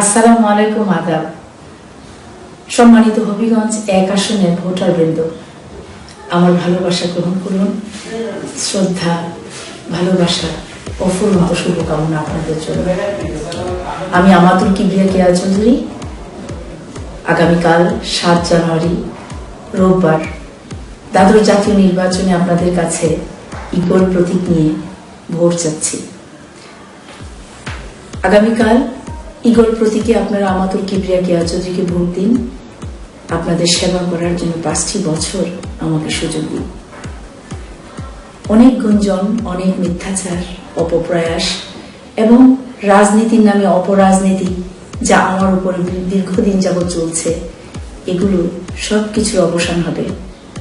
আসসালামু আলাইকুম, আদাব। সম্মানিত হবিগঞ্জ এক আসনের ভোটার বৃন্দ আমার ভালোবাসা গ্রহণ করুন, শ্রদ্ধা, ভালোবাসা অফুরন্ত শুভকামনা আপনাদের জন্য। আমি আমাতুল কিবরিয়া কেয়া চৌধুরী। আগামীকাল সাত জানুয়ারি, রোববার, দাদর জাতীয় নির্বাচনে আপনাদের কাছে ইগোর প্রতীক নিয়ে ভোট চাচ্ছি। আগামীকাল ইগল প্রতীকে আপনারা আমাতুল কিবরিয়া কেয়া চৌধুরীকে ভোট দিন? আপনাদের সেবা করার জন্য পাঁচটি বছর আমাকে সুযোগ দিন। অনেক গুঞ্জন, অনেক মিথ্যাচার, অপপ্রয়াস এবং রাজনীতির নামে অপরাজনীতি যা আমার উপরে দীর্ঘদিন যাবৎ চলছে, এগুলো সব কিছুর অবসান হবে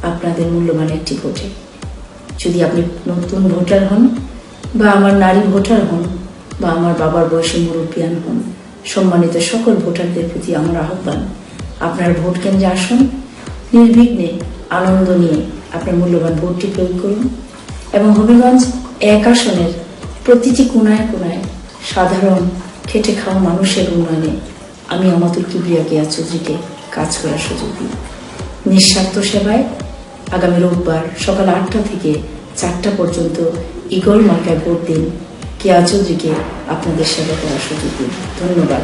আপনাদের মূল্যবান একটি ভোটে। যদি আপনি নতুন ভোটার হন বা আমার নারী ভোটার হন বা আমার বাবার বয়সী মুরব্বিয়ান হন সম্মানিত সকল ভোটারদের প্রতি আমার আহ্বান। আপনার ভোট কেন্দ্রে আসুন, নির্বিঘ্নে আনন্দ নিয়ে আপনার মূল্যবান ভোটটি প্রয়োগ করুন এবং হবিগঞ্জ এক আসনের প্রতিটি কোনায় কোনায় সাধারণ খেটে খাওয়া মানুষের উন্নয়নে আমি আমাতুল কিবরিয়া কেয়া চৌধুরীকে কাজ করার সুযোগ দিই। নিঃস্বার্থ সেবায় আগামী রোববার সকাল আটটা থেকে চারটা পর্যন্ত ইগল মার্কায় ভোট দিন কেয়া চৌধুরীকে আপনাদের সেবা করার সুযোগ দিন ধন্যবাদ।